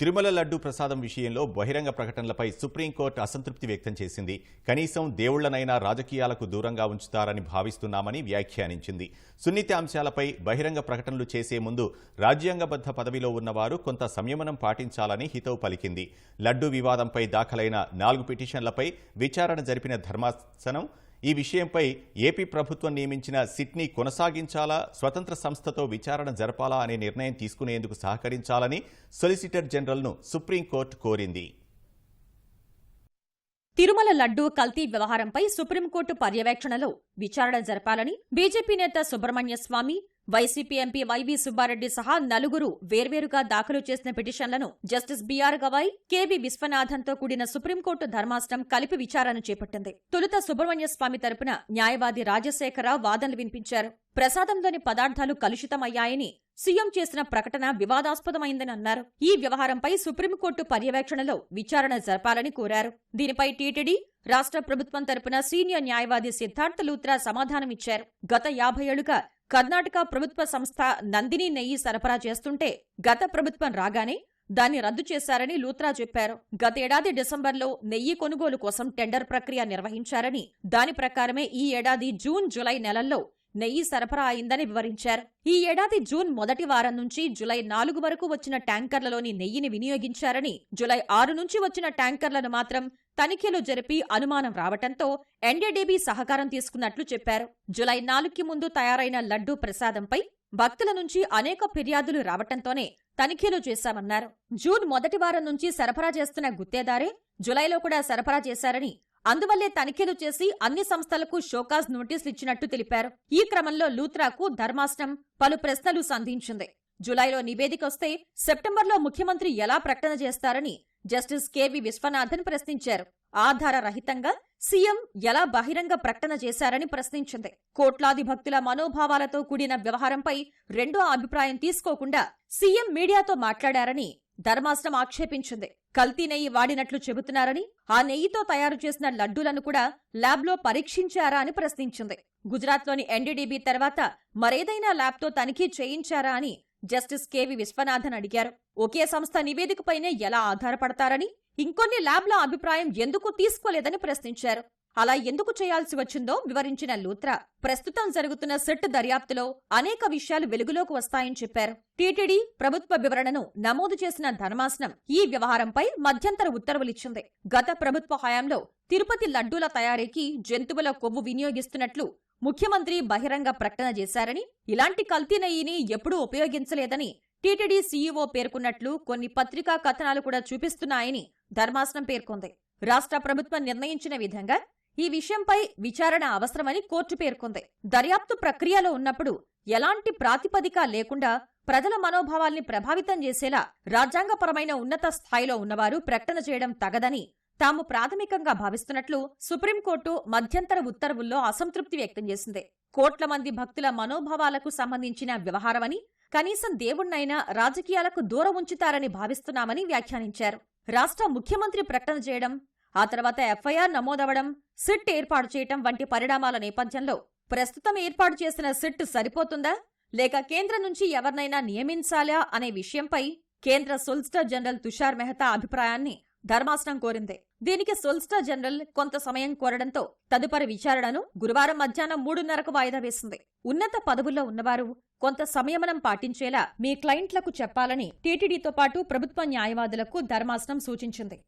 తిరుమల లడ్డు ప్రసాదం విషయంలో బహిరంగ ప్రకటనలపై సుప్రీంకోర్టు అసంతృప్తి వ్యక్తం చేసింది. కనీసం దేవుళ్ళనైనా రాజకీయాలకు దూరంగా ఉంచుతారని భావిస్తున్నామని వ్యాఖ్యానించింది. సున్నిత అంశాలపై బహిరంగ ప్రకటనలు చేసే ముందు రాజ్యాంగబద్ధ పదవిలో ఉన్నవారు కొంత సంయమనం పాటించాలని హితవు పలికింది. లడ్డు వివాదంపై దాఖలైన నాలుగు పిటిషన్లపై విచారణ జరిపిన ధర్మాసనం ఈ విషయంపై ఏపీ ప్రభుత్వం నియమించిన సిట్ని కొనసాగించాలా? స్వతంత్ర సంస్థతో విచారణ జరపాలా అనే నిర్ణయం తీసుకునేందుకు సహకరించాలని సొలిసిటర్ జనరల్ను సుప్రీంకోర్టు కోరింది. తిరుమల లడ్డూ కల్తీ వ్యవహారంపై సుప్రీంకోర్టు పర్యవేక్షణలో విచారణ జరపాలని బీజేపీ నేత Subramanya Swamy YCP MP YV Subbareddy సహా నలుగురు వేర్వేరుగా దాఖలు చేసిన పిటిషన్లను జస్టిస్ బీఆర్ గవాయ్ కేవీ విశ్వనాథన్తో కూడిన సుప్రీంకోర్టు ధర్మాసనం కలిపి విచారణ చేపట్టింది. తొలుత సుబ్రహ్మణ్య స్వామి తరపున న్యాయవాది రాజశేఖర వాదనలు వినిపించారు. ప్రసాదంలోని పదార్థాలు కలుషితమయ్యాయని సీఎం చేసిన ప్రకటన వివాదాస్పదమైందని అన్నారు. ఈ వ్యవహారంపై సుప్రీంకోర్టు పర్యవేక్షణలో విచారణ జరపాలని కోరారు. దీనిపై టీటీడీ రాష్ట్ర ప్రభుత్వం తరపున సీనియర్ న్యాయవాది సిద్ధార్థ లూత్రా సమాధానమిచ్చారు. గత యాభై ఏళ్ళుగా కర్ణాటక ప్రభుత్వ సంస్థ నందిని నెయ్యి సరఫరా చేస్తుంటే గత ప్రభుత్వం రాగానే దాన్ని రద్దు చేశారని లూత్రా చెప్పారు. గతేడాది డిసెంబర్లో నెయ్యి కొనుగోలు కోసం టెండర్ ప్రక్రియ నిర్వహించారని దాని ప్రకారమే ఈ ఏడాది జూన్ జులై నెలల్లో నెయ్యి సరఫరా అయిందని వివరించారు. ఈ ఏడాది జూన్ మొదటి వారం నుంచి జులై నాలుగు వరకు వచ్చిన ట్యాంకర్లలోని నెయ్యిని వినియోగించారని జులై ఆరు నుంచి వచ్చిన ట్యాంకర్లను మాత్రం తనిఖీలు జరిపి అనుమానం రావటంతో ఎన్డీడీబీ సహకారం తీసుకున్నట్లు చెప్పారు. జులై నాలుగుకి ముందు తయారైన లడ్డూ ప్రసాదంపై భక్తుల నుంచి అనేక ఫిర్యాదులు రావటంతోనే తనిఖీలు చేశామన్నారు. జూన్ మొదటి వారం నుంచి సరఫరా చేస్తున్న గుత్తేదారే జులైలో కూడా సరఫరా చేశారని అందువల్లే తనిఖీలు చేసి అన్ని సంస్థలకు షోకాజ్ నోటీసులు ఇచ్చినట్టు తెలిపారు. ఈ క్రమంలో లూత్రాకు ధర్మాసనం పలు ప్రశ్నలు సంధించింది. జులైలో నివేదిక వస్తే సెప్టెంబర్లో ముఖ్యమంత్రి ఎలా ప్రకటన చేస్తారని జస్టిస్ కెవి విశ్వనాథన్ ప్రశ్నించారు. ఆధార రహితంగా సీఎం ఎలా బహిరంగ ప్రకటన చేశారని ప్రశ్నించింది. కోట్లాది భక్తుల మనోభావాలతో కూడిన వ్యవహారంపై రెండో అభిప్రాయం తీసుకోకుండా సీఎం మీడియాతో మాట్లాడారని ధర్మాసనం ఆక్షేపించింది. కల్తీ నెయ్యి వాడినట్లు చెబుతున్నారని ఆ నెయ్యితో తయారు చేసిన లడ్డూలను కూడా ల్యాబ్లో పరీక్షించారా అని ప్రశ్నించింది. గుజరాత్లోని ఎన్డీడీబీ తర్వాత మరేదైనా ల్యాబ్తో తనిఖీ చేయించారా అని జస్టిస్ కెవి విశ్వనాథన్ అడిగారు. ఒకే సంస్థ నివేదికపైనే ఎలా ఆధారపడతారని ఇంకొన్ని ల్యాబ్ల అభిప్రాయం ఎందుకు తీసుకోలేదని ప్రశ్నించారు. అలా ఎందుకు చేయాల్సి వచ్చిందో వివరించిన లూత్రా. ప్రస్తుతం జరుగుతున్న సెట్ దర్యాప్తులో అనేక విషయాలు వెలుగులోకి వస్తాయని చెప్పారు. టీటీడీ ప్రభుత్వ వివరణను నమోదు చేసిన ధర్మాసనం ఈ వ్యవహారంపై మధ్యంతర ఉత్తర్వులిచ్చింది గత ప్రభుత్వ హయాంలో తిరుపతి లడ్డూల తయారీకి జంతువుల కొవ్వు వినియోగిస్తున్నట్లు ముఖ్యమంత్రి బహిరంగ ప్రకటన చేశారని ఇలాంటి కల్తీ నెయ్యిని ఎప్పుడూ ఉపయోగించలేదని టీటీడీ సీఈఓ పేర్కొన్నట్లు కొన్ని పత్రికా కథనాలు కూడా చూపిస్తున్నాయని ధర్మాసనం పేర్కొంది. రాష్ట్ర ప్రభుత్వం నిర్ణయించిన విధంగా ఈ విషయంపై విచారణ అవసరమని కోర్టు పేర్కొంది. దర్యాప్తు ప్రక్రియలో ఉన్నప్పుడు ఎలాంటి ప్రాతిపదిక లేకుండా ప్రజల మనోభావాల్ని ప్రభావితం చేసేలా రాజ్యాంగపరమైన ఉన్నత స్థాయిలో ఉన్నవారు ప్రకటన చేయడం తగదని తాము ప్రాథమికంగా భావిస్తున్నట్లు సుప్రీంకోర్టు మధ్యంతర ఉత్తర్వుల్లో అసంతృప్తి వ్యక్తం చేసింది. కోట్ల మంది భక్తుల మనోభావాలకు సంబంధించిన వ్యవహారమని కనీసం దేవుణ్ణైనా రాజకీయాలకు దూరం ఉంచుతారని భావిస్తున్నామని వ్యాఖ్యానించారు. రాష్ట్ర ముఖ్యమంత్రి ప్రకటన చేయడం ఆ తర్వాత ఎఫ్ఐఆర్ నమోదవడం సిట్ ఏర్పాటు చేయటం వంటి పరిణామాల నేపథ్యంలో ప్రస్తుతం ఏర్పాటు చేసిన సిట్ సరిపోతుందా? లేక కేంద్రం నుంచి ఎవరినైనా నియమించాలా అనే విషయంపై కేంద్ర సొలిసిటర్ జనరల్ తుషార్ మెహతా అభిప్రాయాన్ని ధర్మాసనం కోరింది. దీనికి సొలిసిటర్ జనరల్ కొంత సమయం కోరడంతో తదుపరి విచారణను గురువారం మధ్యాహ్నం మూడున్నరకు వాయిదా వేసింది. ఉన్నత పదవుల్లో ఉన్నవారు కొంత సంయమనం పాటించేలా మీ క్లయింట్లకు చెప్పాలని టీటీడీతో పాటు ప్రభుత్వ న్యాయవాదులకు ధర్మాసనం సూచించింది.